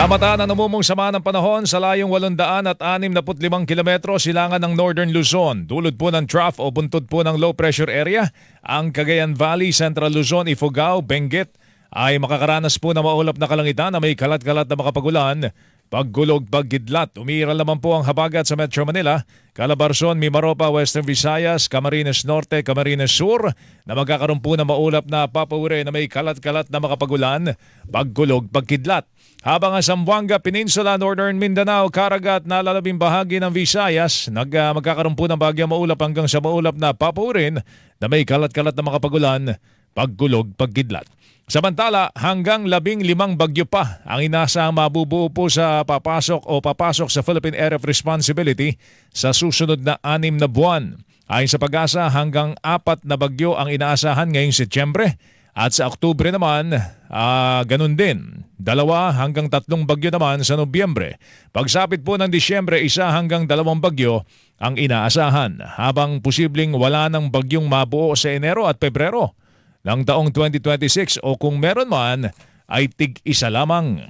Namataan ang namumong sama ng panahon sa layong 800 at 65 kilometro silangan ng Northern Luzon. Dulot po ng trough o buntod po ng low pressure area, ang Cagayan Valley, Central Luzon, Ifugao, Benguet ay makakaranas po ng maulap na kalangitan na may kalat-kalat na makapagulan. Paggulog, paggidlat, umiiral naman po ang habagat sa Metro Manila, Calabarzon, Mimaropa, Western Visayas, Camarines Norte, Camarines Sur na magkakaroon po ng maulap na papawire na may kalat-kalat na makapagulan, paggulog, pagkidlat. Habang ang Zamboanga Peninsula, Northern Mindanao, Caraga at nalalabing bahagi ng Visayas, nag, ah, magkakaroon po ng bagyang maulap hanggang sa maulap na papawirin na may kalat-kalat na makapagulan, paggulog, pagkidlat. Samantala, hanggang labing limang bagyo pa ang inasahang mabubuo po sa papasok o papasok sa Philippine Area of Responsibility sa susunod na anim na buwan. Ayon sa pag-asa, hanggang apat na bagyo ang inaasahan ngayong Setyembre at sa Oktubre naman, ah, ganun din. Dalawa hanggang tatlong bagyo naman sa Nobyembre. Pagsapit po ng Disyembre, isa hanggang dalawang bagyo ang inaasahan habang posibleng wala ng bagyong mabuo sa Enero at Pebrero ng taong 2026 o kung meron man ay tig-isa lamang.